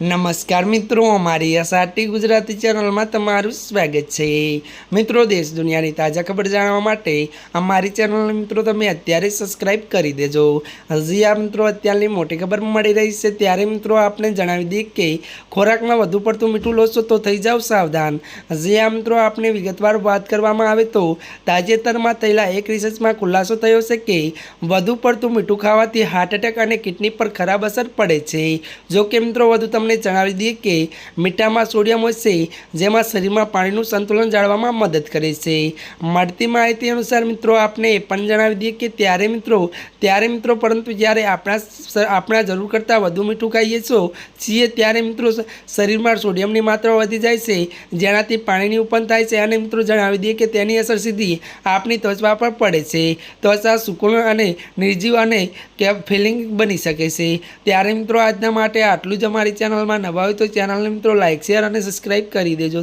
નમસ્કાર મિત્રો, અમારી એસઆરટી ગુજરાતી ચેનલમાં તમારું સ્વાગત છે. મિત્રો, દેશ દુનિયાની તાજા ખબર જાણવા માટે અમારી ચેનલને મિત્રો તમે અત્યારે સબસ્ક્રાઈબ કરી દેજો. હજી આ મિત્રો અત્યારની મોટી ખબર મળી રહી છે, ત્યારે મિત્રો આપણે જણાવી દઈએ કે ખોરાકમાં વધુ પડતું મીઠું લો તો થઈ જાઓ સાવધાન. હજી આ મિત્રો આપણે વિગતવાર વાત કરવામાં આવે તો તાજેતરમાં થયેલા એક રિસર્ચમાં ખુલાસો થયો છે કે વધુ પડતું મીઠું ખાવાથી હાર્ટ એટેક અને કિડની પર ખરાબ અસર પડે છે. જો કે મિત્રો, વધુ તમને જણાવી દઈએ કે મીઠામાં સોડિયમ હોય છે, જેમાં શરીરમાં પાણીનું સંતુલન જાળવવામાં મદદ કરે છે. મળતી માહિતી અનુસાર મિત્રો, આપને એ પણ જણાવી દઈએ કે ત્યારે મિત્રો ત્યારે મિત્રો, પરંતુ જ્યારે આપણા આપણા જરૂર કરતાં વધુ મીઠું ખાઈએ છો, છીએ ત્યારે મિત્રો શરીરમાં સોડિયમની માત્રા વધી જાય છે, જેનાથી પાણીની ઉત્પન્ન થાય છે. અને મિત્રો, જણાવી દઈએ કે તેની અસર સીધી આપની ત્વચા પર પડે છે. ત્વચા સુકૂન અને નિર્જીવ અને કે ફિલિંગ બની શકે છે. ત્યારે મિત્રો, આજના માટે આટલું જ અમારી ચેનલમાં નવા હોય તો ચેનલને મિત્રો લાઇક શેર અને સબસ્ક્રાઈબ કરી દેજો.